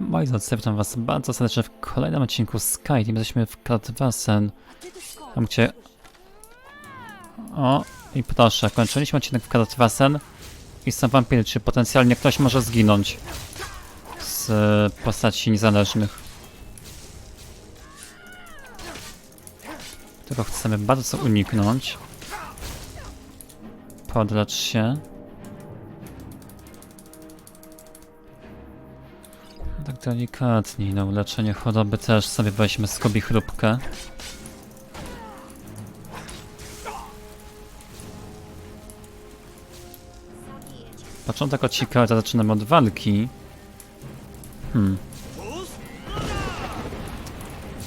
Moi drodzy, witam was bardzo serdecznie w kolejnym odcinku Skyrim. Jesteśmy w Katwasen. Tam gdzie... O, i proszę, kończyliśmy odcinek w Katwasen i są wampiry, czy potencjalnie ktoś może zginąć z postaci niezależnych. Tego chcemy bardzo uniknąć. Podlecz się. Delikatniej, na uleczenie choroby też sobie weźmy skobie chrupkę. Początek odcinka zaczynamy od walki. Hmm.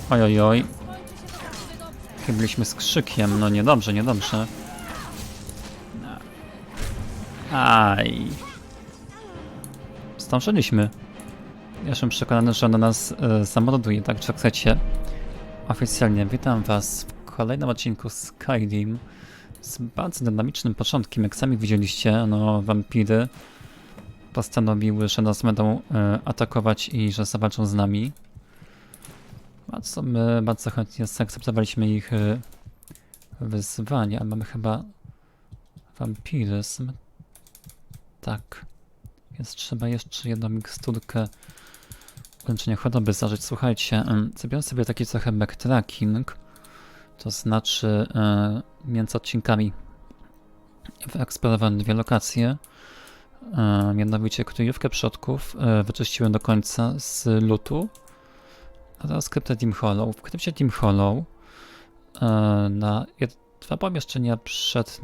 Oj, oj, oj. Chybiliśmy z krzykiem, no niedobrze, niedobrze. Aj. Zdążyliśmy. Jestem przekonany, że ona nas e, zamorduje, tak czy chcecie. Oficjalnie witam was w kolejnym odcinku Skyrim z bardzo dynamicznym początkiem. Jak sami widzieliście, no wampiry postanowiły, że nas będą e, atakować i że zawalczą z nami. Co my bardzo chętnie zaakceptowaliśmy ich e, wyzwanie, a mamy chyba wampiryzm. Tak. Więc trzeba jeszcze jedną miksturkę ukończenia choroby zażyć. Słuchajcie, em, zrobiłem sobie taki trochę backtracking, to znaczy e, między odcinkami wyeksplorowałem dwie lokacje, e, mianowicie kryjówkę przodków e, wyczyściłem do końca z lutu oraz kryptę Dim Hollow. W krypcie Dim Hollow e, na dwa pomieszczenia przed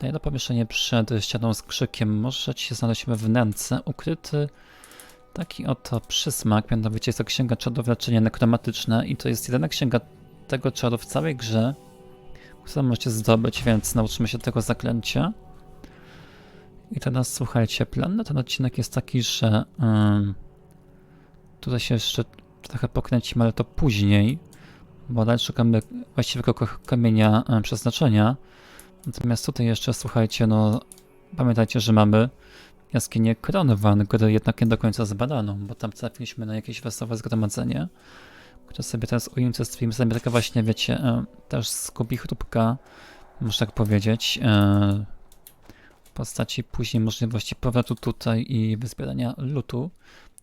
Na jedno pomieszczenie przed ścianą z krzykiem możecie znaleźć we wnęce ukryty taki oto przysmak, mianowicie jest to księga czarów leczenia nekromatyczne i to jest jedyna księga tego czaru w całej grze, którą możecie zdobyć, więc nauczymy się tego zaklęcia. I teraz słuchajcie, plan na ten odcinek jest taki, że tutaj się jeszcze trochę pokręcimy, ale to później, bo dalej szukamy właściwego kamienia przeznaczenia. Natomiast tutaj jeszcze, słuchajcie, no pamiętajcie, że mamy jaskinię Kronwan, które jednak nie do końca zbadaną, bo tam trafiliśmy na jakieś wesołe zgromadzenie, które sobie teraz unicestwimy. Sobie taka właśnie, wiecie, e, też skupi chrupka, można tak powiedzieć, e, w postaci później możliwości powrotu tutaj i wyzbierania lutu,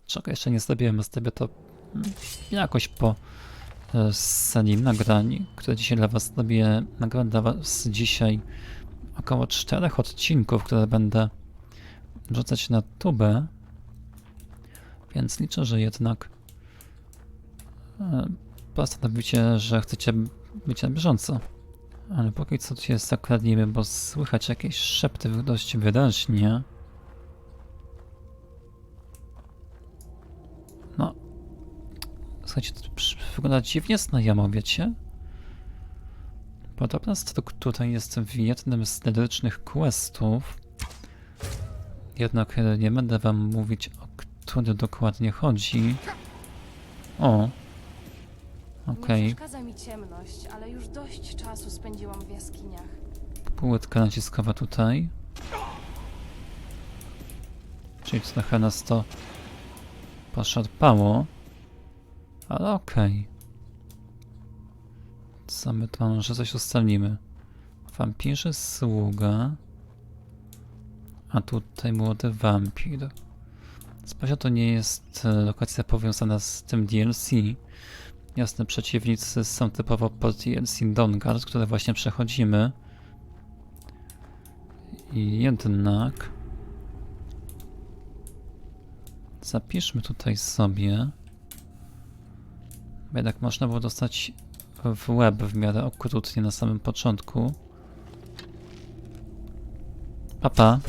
czego jeszcze nie zrobiłem, zrobię to mm, jakoś po e, sali nagrań, które dzisiaj dla was zrobię, nagram dla was dzisiaj około czterech odcinków, które będę wrzucać na tubę, więc liczę, że jednak e, postanowicie, że chcecie być na bieżąco. Ale póki co tu się zakradnijmy, bo słychać jakieś szepty dość wyraźnie. Słuchajcie, to wygląda dziwnie znajomo, wiecie? Podobna struktura jest w jednym z lirycznych questów. Jednak e, nie będę wam mówić, o który dokładnie chodzi. O. Okej, Nie przeszkadza mi ciemność, ale już dość czasu spędziłam w jaskiniach. naciskowa tutaj. Czyli trochę nas to poszarpało. Ale okej. Co my tu mamy, że coś ustalimy? Wampirzy sługa. A tutaj młody wampir. Sprawia to nie jest e, lokacja powiązana z tym DLC. Jasne, przeciwnicy są typowo po DLC Dongard, które właśnie przechodzimy. Jednak... Zapiszmy tutaj sobie. Jednak można było dostać w łeb w miarę okrutnie na samym początku. Papa.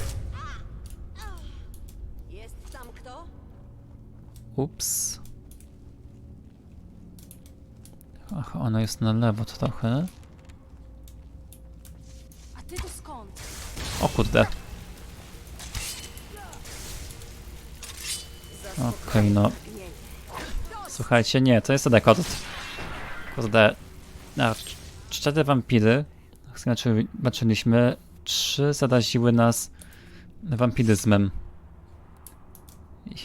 Jest tam kto? Ups. Ach, ona jest na lewo trochę. A ty to skąd? O kurde. Okej, no. Słuchajcie, nie, to jest rekord. Kurde. A, cz- cztery wampiry. Znaczy, zobaczyliśmy. Trzy zaraziły nas wampiryzmem.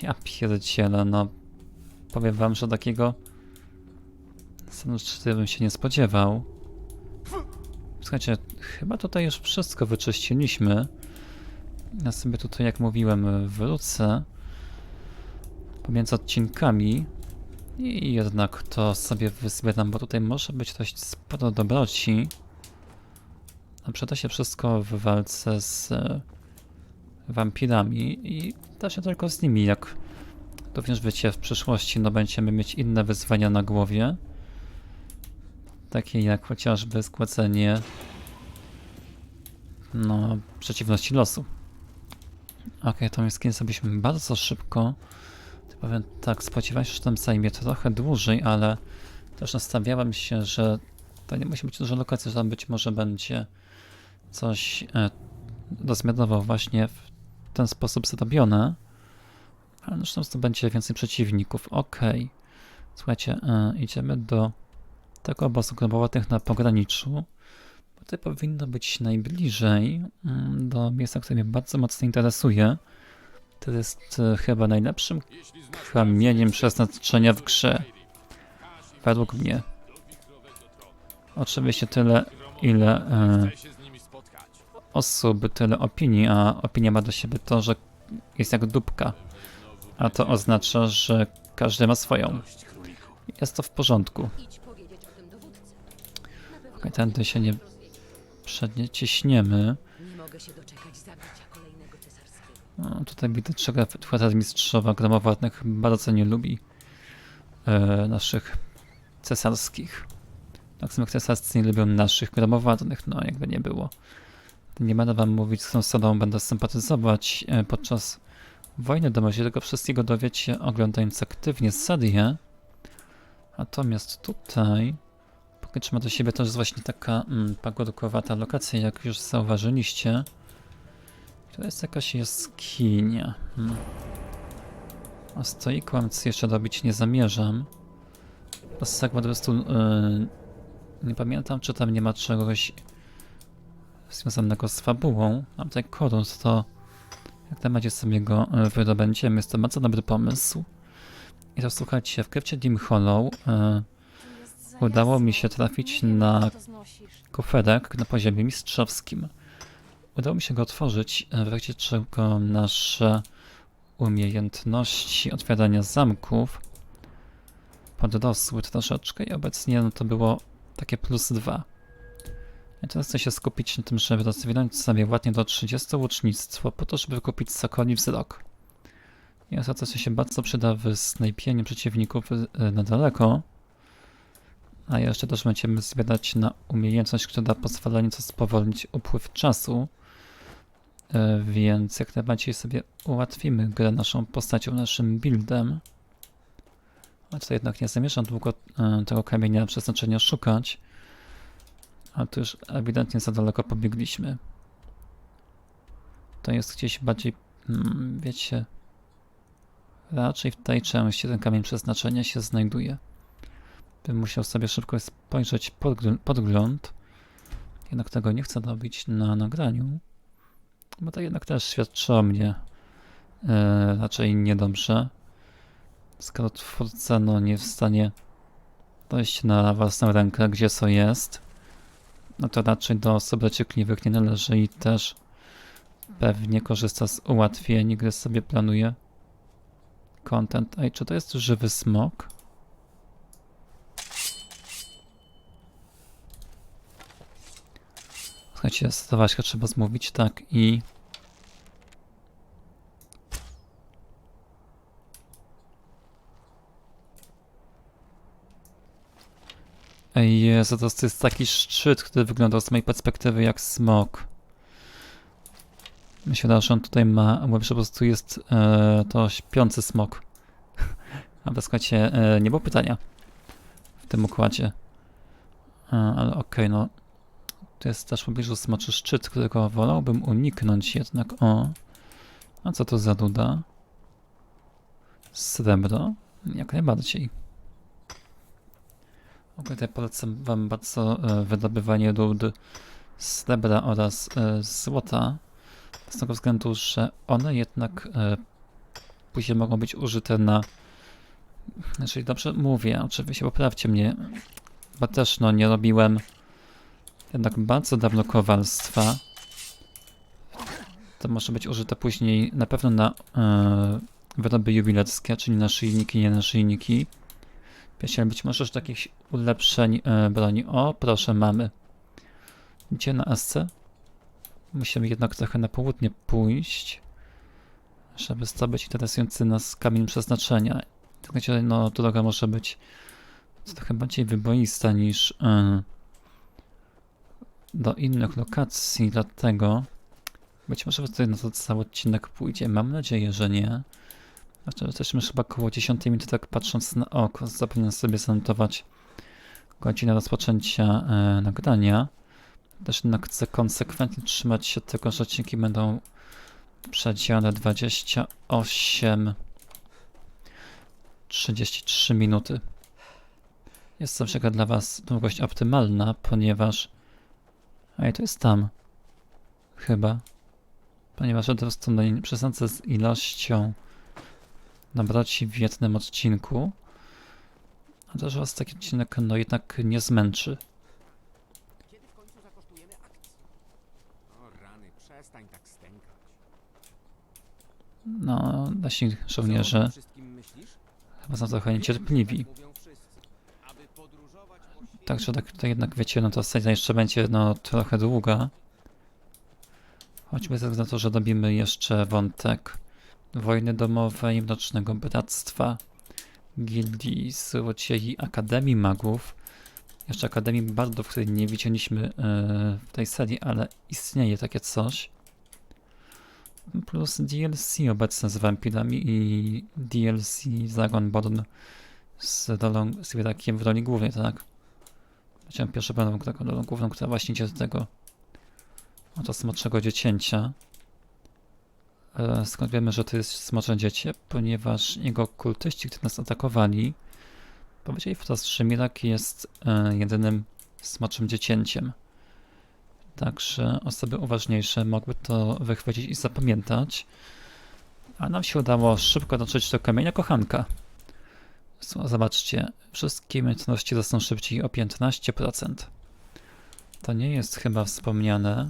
Ja pierdzielę, no. Powiem wam, że takiego stanu 4 bym się nie spodziewał. Słuchajcie, chyba tutaj już wszystko wyczyściliśmy. Ja sobie tutaj, jak mówiłem, wrócę pomiędzy odcinkami i jednak to sobie wyzbieram, bo tutaj może być dość sporo dobroci. A przyda się wszystko w walce z e, wampirami i też nie tylko z nimi, jak również wiecie, w przyszłości no będziemy mieć inne wyzwania na głowie. Takie jak chociażby składzenie no, przeciwności losu. Okej, tą skin zrobiliśmy bardzo szybko. Powiem tak, spodziewałem się, że tam zajmie trochę dłużej, ale też nastawiałem się, że to nie musi być dużo lokacji, że tam być może będzie coś e, rozmianowo właśnie w ten sposób zrobione. Ale zresztą to będzie więcej przeciwników. Okej. Słuchajcie, e, idziemy do tego obozu grobowatych na pograniczu. Bo tutaj powinno być najbliżej mm, do miejsca, które mnie bardzo mocno interesuje. To jest e, chyba najlepszym kamieniem przeznaczenia w grze. Według mnie. Oczywiście tyle, ile e, osób, tyle opinii, a opinia ma do siebie to, że jest jak dupka. A to oznacza, że każdy ma swoją. Jest to w porządku. Idź powiedzieć o tym dowódcy. Okej, tędy się nie przednie ciśniemy. No, tutaj widać, że Federa Mistrzowa Gromowatnych bardzo nie lubi e, naszych cesarskich. Tak samo cesarscy nie lubią naszych gromowatnych, no jakby nie było. Nie będę wam mówić, z którą stroną będę sympatyzować e, podczas wojny domowej, tego wszystkiego dowiecie oglądając aktywnie serię. Natomiast tutaj póki do siebie to jest właśnie taka mm, pagórkowata lokacja, jak już zauważyliście. To jest jakaś jaskinia. Hmm. A stoi kłamcy jeszcze robić nie zamierzam. Tak po prostu yy, nie pamiętam, czy tam nie ma czegoś związanego z fabułą. Mam tutaj korun, to jak tam macie sobie go yy, wydobędziemy. Jest to bardzo dobry pomysł. I to słuchajcie, w krypcie Dim Hollow yy, Udało mi się trafić na- koferek na poziomie mistrzowskim. Udało mi się go otworzyć, w trakcie czego nasze umiejętności otwierania zamków podrosły troszeczkę i obecnie no, to było takie plus dwa. I teraz chcę się skupić na tym, żeby rozwinąć sobie ładnie do 30 łucznictwo, po to, żeby kupić sokoli wzrok. I to, co się bardzo przyda w snajpieniu przeciwników y, na daleko, a jeszcze też będziemy zbierać na umiejętność, która pozwala nieco spowolnić upływ czasu. E, Więc jak najbardziej sobie ułatwimy grę naszą postacią, naszym buildem. A tutaj jednak nie zamierzam długo e, tego kamienia przeznaczenia szukać. A tu już ewidentnie za daleko pobiegliśmy. To jest gdzieś bardziej, mm, wiecie, raczej w tej części ten kamień przeznaczenia się znajduje bym musiał sobie szybko spojrzeć podgl- podgląd. Jednak tego nie chcę robić na nagraniu, bo to jednak też świadczy o mnie e, raczej niedobrze. Skoro twórca no, nie w stanie dojść na własną rękę, gdzie co jest, no to raczej do osób dociekliwych nie należy i też pewnie korzysta z ułatwień, gdy sobie planuje content. Ej, czy to jest żywy smok? Słuchajcie, Stawaśka trzeba zmówić, tak i... Ej, Jezu, to jest taki szczyt, który wyglądał z mojej perspektywy jak smok. Myślę, że on tutaj ma, bo po prostu jest e, to śpiący smok. Ale słuchajcie, e, nie było pytania w tym układzie. E, ale okej, no tu jest też w pobliżu smoczy szczyt, którego wolałbym uniknąć jednak. O, a co to za duda? Srebro? Jak najbardziej. Tutaj polecam wam bardzo e, wydobywanie rud srebra oraz e, złota. Z tego względu, że one jednak e, później mogą być użyte na... Jeżeli dobrze mówię, oczywiście poprawcie mnie, bo też no nie robiłem jednak bardzo dawno kowalstwa. To może być użyte później na pewno na e, wyroby jubileckie, czyli naszyjniki, nie naszyjniki. Wiecie, być może już takich ulepszeń e, broni. O, proszę, mamy. Gdzie na SC? Musimy jednak trochę na południe pójść, żeby zdobyć interesujący nas kamień przeznaczenia. Tak no, droga może być trochę bardziej wyboista niż e, do innych lokacji, dlatego być może tutaj na to cały odcinek pójdzie. Mam nadzieję, że nie. Znaczy, jesteśmy chyba koło 10 minuty, tak patrząc na oko, zapomniałem sobie zanotować godzinę rozpoczęcia e, nagrania. Też jednak chcę konsekwentnie trzymać się tego, że odcinki będą w przedziale 28 33 minuty. Jest to dla Was długość optymalna, ponieważ. Ej, to jest tam. Chyba. Ponieważ nie przesadzę z ilością nabroci w jednym odcinku. A to, że Was taki odcinek no jednak nie zmęczy. Kiedy w końcu zakosztujemy akcji? O rany, przestań tak stękać. No, nasi żołnierze tym wszystkim myślisz? chyba są trochę niecierpliwi. Także tak tutaj jednak wiecie, no to scena jeszcze będzie no trochę długa. Choćby ze względu na to, że robimy jeszcze wątek wojny domowej, Mrocznego Bractwa, Gildii Złociei, Akademii Magów. Jeszcze Akademii Bardów, której nie widzieliśmy e, w tej serii, ale istnieje takie coś. Plus DLC obecne z wampirami i DLC Dragonborn z rolą z w roli głównej, tak? Chciałem taką rolą główną, która właśnie idzie do tego oto smoczego dziecięcia. E, Skąd wiemy, że to jest smocze dziecię? Ponieważ jego kultyści, którzy nas atakowali, powiedzieli wprost, że Mirak jest e, jedynym smoczym dziecięciem. Także osoby uważniejsze mogły to wychwycić i zapamiętać. A nam się udało szybko dotrzeć do kamienia kochanka. Zobaczcie, wszystkie umiejętności rosną szybciej o 15%. To nie jest chyba wspomniane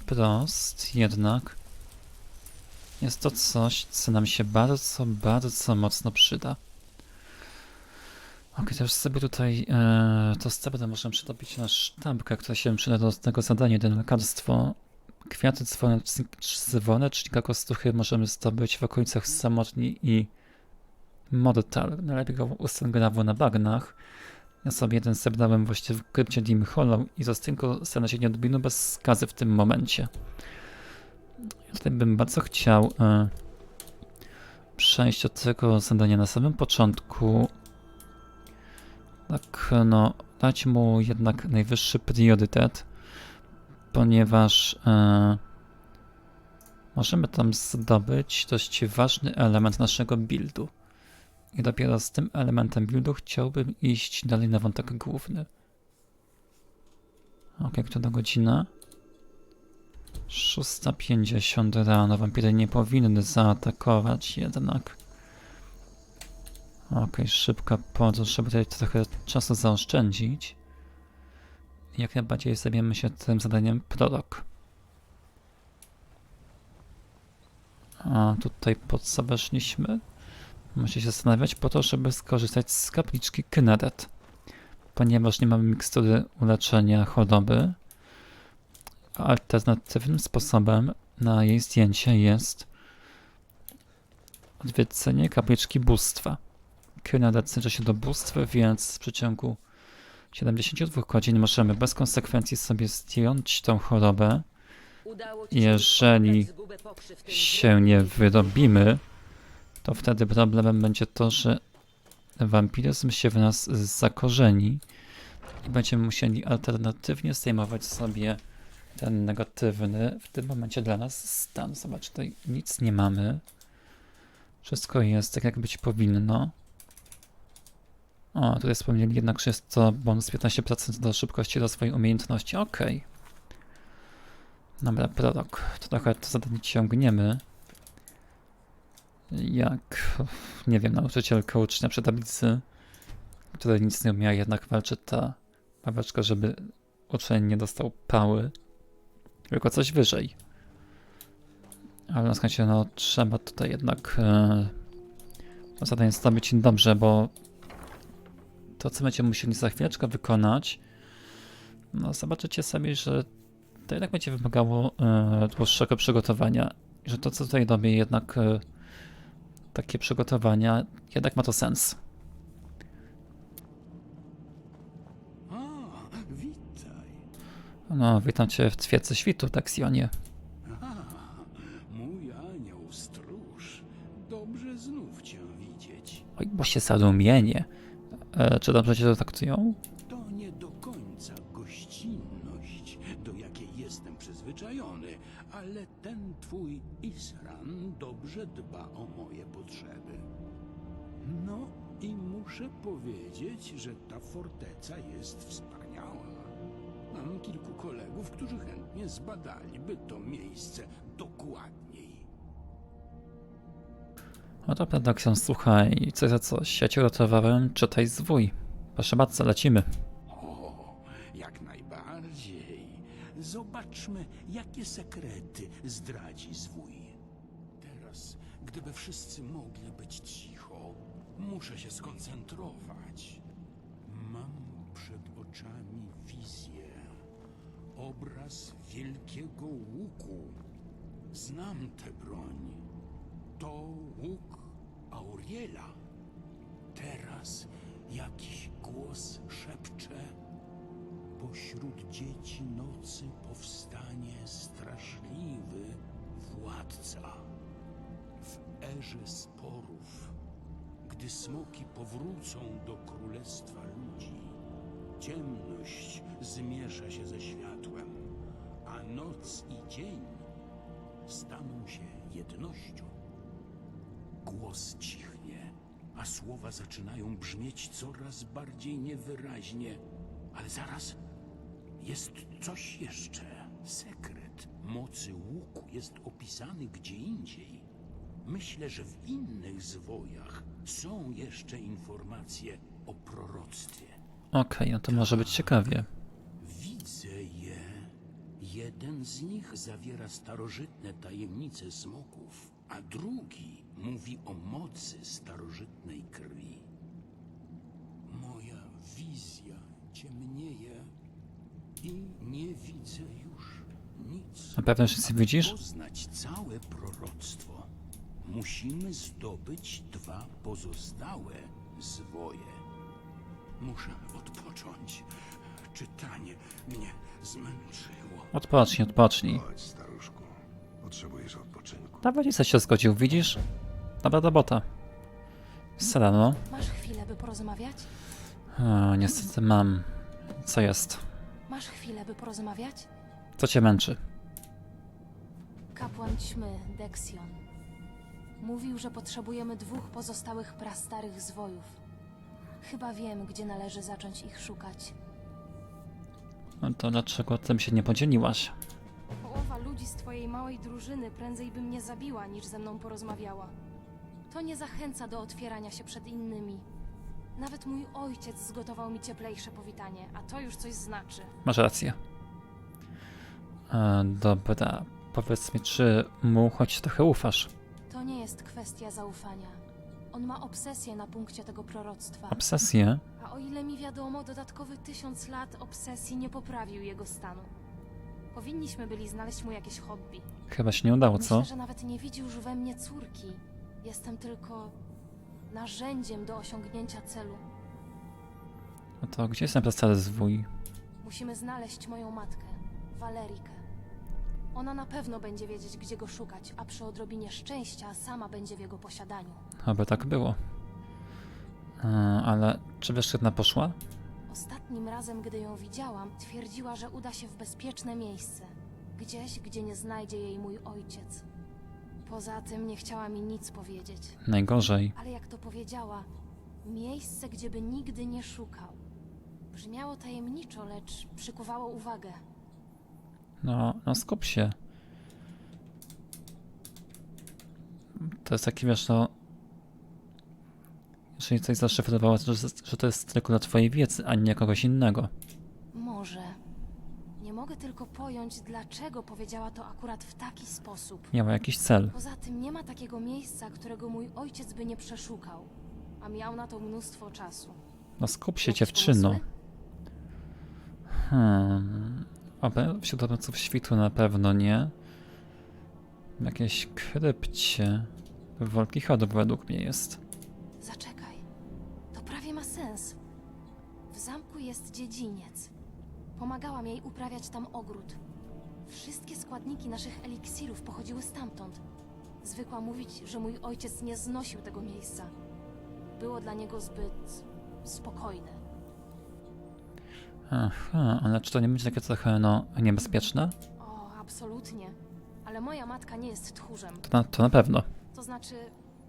wprost, jednak jest to coś, co nam się bardzo, bardzo mocno przyda. Ok, już sobie tutaj e, to stepę możemy przytopić na sztampkę, która się przyda do tego zadania, do lekarstwo. Kwiaty dzwone, dzwone, czyli kakostuchy możemy zdobyć w okolicach samotni i Mortal. Najlepiej go ustawiam na bagnach. Ja sobie jeden zebrałem właśnie w krypcie Dim Hollow i za tylko stanę się nie odbinu bez skazy w tym momencie. Ja tutaj bym bardzo chciał e, przejść od tego zadania na samym początku. Tak, no, dać mu jednak najwyższy priorytet, ponieważ e, możemy tam zdobyć dość ważny element naszego buildu. I dopiero z tym elementem buildu chciałbym iść dalej na wątek główny. Ok, która godzina? 6.50 rano. Wampiry nie powinny zaatakować jednak. Ok, szybka podróż, żeby tutaj trochę czasu zaoszczędzić. Jak najbardziej zajmiemy się tym zadaniem prorok. A tutaj po co weszliśmy? Muszę się zastanawiać po to, żeby skorzystać z kapliczki Kyneret. Ponieważ nie mamy mikstury uleczenia choroby, alternatywnym sposobem na jej zdjęcie jest odwiedzenie kapliczki bóstwa. Kyneret zbliża się do bóstwa, więc w przeciągu 72 godzin możemy bez konsekwencji sobie zdjąć tą chorobę. Jeżeli się nie wyrobimy, to wtedy problemem będzie to, że wampiryzm się w nas zakorzeni i będziemy musieli alternatywnie zdejmować sobie ten negatywny, w tym momencie dla nas stan. Zobacz, tutaj nic nie mamy. Wszystko jest tak, jak być powinno. O, tutaj wspomnieli jednak, że jest to bonus 15% do szybkości rozwoju umiejętności. Okej. Dobra, prorok. Trochę to zadanie ciągniemy. Jak, nie wiem, nauczycielka ucznia przy tablicy, która nic nie umiała, jednak walczy ta babeczka, żeby uczeń nie dostał pały, tylko coś wyżej. Ale na skończeniu, no, trzeba tutaj jednak to zadanie zrobić dobrze, bo to, co będziemy musieli za chwileczkę wykonać, no zobaczycie sami, że to jednak będzie wymagało e, dłuższego przygotowania, że to, co tutaj robię, jednak e, takie przygotowania, jednak ma to sens. No, witam cię w twierdzy świtu, Taksjonie. A, mój anioł stróż. Dobrze znów cię widzieć. Oj, bo się zarumienie. E, czy dobrze cię traktują? Twój Isran dobrze dba o moje potrzeby. No i muszę powiedzieć, że ta forteca jest wspaniała. Mam kilku kolegów, którzy chętnie zbadaliby to miejsce dokładniej. No dobra, Daksjon, słuchaj, coś za coś. Ja cię uratowałem, czytaj zwój. Proszę bardzo, lecimy. Zobaczmy, jakie sekrety zdradzi zwój. Teraz, gdyby wszyscy mogli być cicho, muszę się skoncentrować. Mam przed oczami wizję. Obraz wielkiego łuku. Znam tę broń. To łuk Auriela. Teraz jakiś głos szepcze. Pośród dzieci nocy powstanie straszliwy władca. W erze sporów, gdy smoki powrócą do królestwa ludzi, ciemność zmiesza się ze światłem, a noc i dzień staną się jednością. Głos cichnie, a słowa zaczynają brzmieć coraz bardziej niewyraźnie. Ale zaraz jest coś jeszcze. Sekret mocy łuku jest opisany gdzie indziej. Myślę, że w innych zwojach są jeszcze informacje o proroctwie. Okej, no to może być ciekawie. Widzę je. Jeden z nich zawiera starożytne tajemnice smoków, a drugi mówi o mocy starożytnej krwi. Moja wizja ciemnieje i nie widzę już nic. Na pewno wszyscy widzisz? Poznać całe proroctwo. Musimy zdobyć dwa pozostałe zwoje. Muszę odpocząć. Czytanie mnie zmęczyło. Odpocznij, odpocznij. Chodź, staruszku. Potrzebujesz odpoczynku. Nawet jesteś się zgodził, widzisz? Dobra robota. Serano. Masz chwilę, by porozmawiać? O, niestety mam. Co jest? Masz chwilę, by porozmawiać? Co cię męczy? Kapłan ćmy, Dexion. Mówił, że potrzebujemy dwóch pozostałych prastarych zwojów. Chyba wiem, gdzie należy zacząć ich szukać. No to dlaczego tym się nie podzieliłaś? Połowa ludzi z twojej małej drużyny prędzej by mnie zabiła, niż ze mną porozmawiała. To nie zachęca do otwierania się przed innymi. Nawet mój ojciec zgotował mi cieplejsze powitanie, a to już coś znaczy. Masz rację. E, dobra, powiedz mi, czy mu choć trochę ufasz? To nie jest kwestia zaufania. On ma obsesję na punkcie tego proroctwa. Obsesję? A o ile mi wiadomo, dodatkowy tysiąc lat obsesji nie poprawił jego stanu. Powinniśmy byli znaleźć mu jakieś hobby. Chyba się nie udało, co? Myślę, że nawet nie widzi już we mnie córki. Jestem tylko narzędziem do osiągnięcia celu. No to gdzie jest stary zwój? Musimy znaleźć moją matkę, Walerikę. Ona na pewno będzie wiedzieć, gdzie go szukać, a przy odrobinie szczęścia sama będzie w jego posiadaniu. Aby tak było. E, ale czy ona poszła? Ostatnim razem, gdy ją widziałam, twierdziła, że uda się w bezpieczne miejsce. Gdzieś, gdzie nie znajdzie jej mój ojciec. Poza tym nie chciała mi nic powiedzieć. Najgorzej. Ale jak to powiedziała, miejsce, gdzie by nigdy nie szukał. Brzmiało tajemniczo, lecz przykuwało uwagę. No, no skup się. to jest taki, wiesz, no... Jeżeli coś zaszyfrowało, to że, że to jest tylko dla twojej wiedzy, a nie kogoś innego. Mogę tylko pojąć, dlaczego powiedziała to akurat w taki sposób. Miała jakiś cel. Poza tym nie ma takiego miejsca, którego mój ojciec by nie przeszukał. A miał na to mnóstwo czasu. No skup się, Jakieś dziewczyno. pomysły? Hmm. Obe wśród obrońców świtu na pewno nie. W jakiejś krypcie. Wolki chodów według mnie jest. Zaczekaj. To prawie ma sens. W zamku jest dziedziniec. Pomagałam jej uprawiać tam ogród. Wszystkie składniki naszych eliksirów pochodziły stamtąd. Zwykła mówić, że mój ojciec nie znosił tego miejsca. Było dla niego zbyt spokojne. Aha, ale czy to nie będzie takie trochę, no, niebezpieczne? O, absolutnie. Ale moja matka nie jest tchórzem. To na, to na pewno. To znaczy,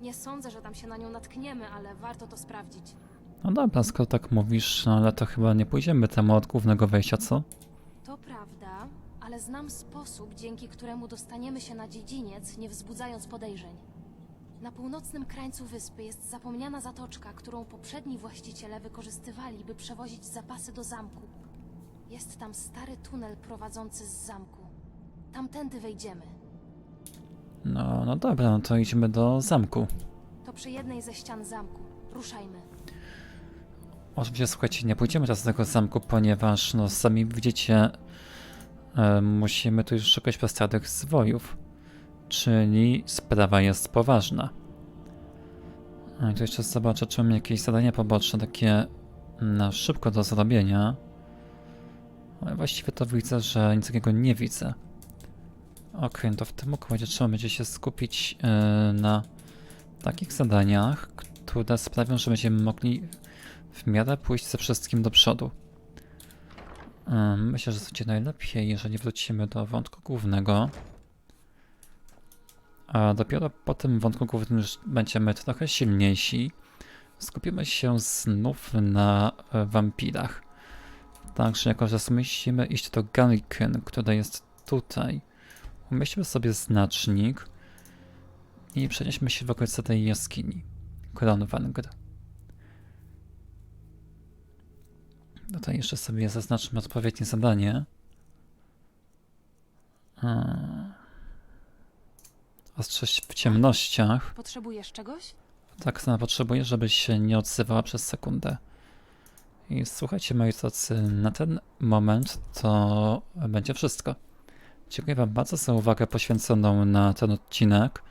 nie sądzę, że tam się na nią natkniemy, ale warto to sprawdzić. No dobra, skoro tak mówisz, no ale to chyba nie pójdziemy temu od głównego wejścia, co? To prawda, ale znam sposób, dzięki któremu dostaniemy się na dziedziniec, nie wzbudzając podejrzeń. Na północnym krańcu wyspy jest zapomniana zatoczka, którą poprzedni właściciele wykorzystywali, by przewozić zapasy do zamku. Jest tam stary tunel prowadzący z zamku. Tamtędy wejdziemy. No, no dobra, no to idźmy do zamku. To przy jednej ze ścian zamku. Ruszajmy. Oczywiście, słuchajcie, nie pójdziemy teraz do tego zamku, ponieważ, no, sami widzicie, e, musimy tu już szukać postradnych zwojów. Czyli sprawa jest poważna. A tu jeszcze zobaczę, czy mam jakieś zadania poboczne, takie na szybko do zrobienia. Ale właściwie to widzę, że nic takiego nie widzę. No to w tym układzie trzeba będzie się skupić e, na takich zadaniach, które sprawią, że będziemy mogli w miarę pójść ze wszystkim do przodu. Myślę, że będzie najlepiej, jeżeli wrócimy do wątku głównego. A dopiero po tym wątku głównym już będziemy trochę silniejsi. Skupimy się znów na e, wampirach. Także jako, że musimy iść do Galliken, która jest tutaj, umieśćmy sobie znacznik i przenieśmy się w okolice tej jaskini. Kronwanger. Tutaj jeszcze sobie zaznaczmy odpowiednie zadanie. Hmm. Ostrzeż w ciemnościach. Potrzebujesz czegoś? Tak samo potrzebuję, żebyś się nie odzywała przez sekundę. I słuchajcie, moi drodzy, na ten moment to będzie wszystko. Dziękuję Wam bardzo za uwagę poświęconą na ten odcinek.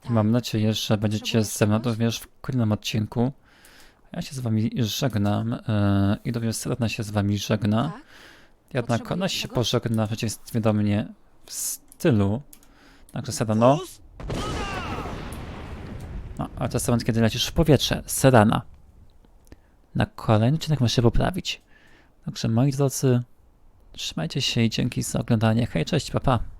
Tak. Mam nadzieję, że będziecie ze mną również w kolejnym odcinku. Ja się z Wami żegnam e, i również Serena się z Wami żegna. Tak? Jednak ona Potrzebujesz się pożegna w przeciwieństwie do mnie w stylu. Także Sedano. No, ale to jest moment, kiedy lecisz w powietrze. Sedana. Na kolejny odcinek możesz się poprawić. Także moi drodzy, trzymajcie się i dzięki za oglądanie. Hej, cześć, papa. Pa.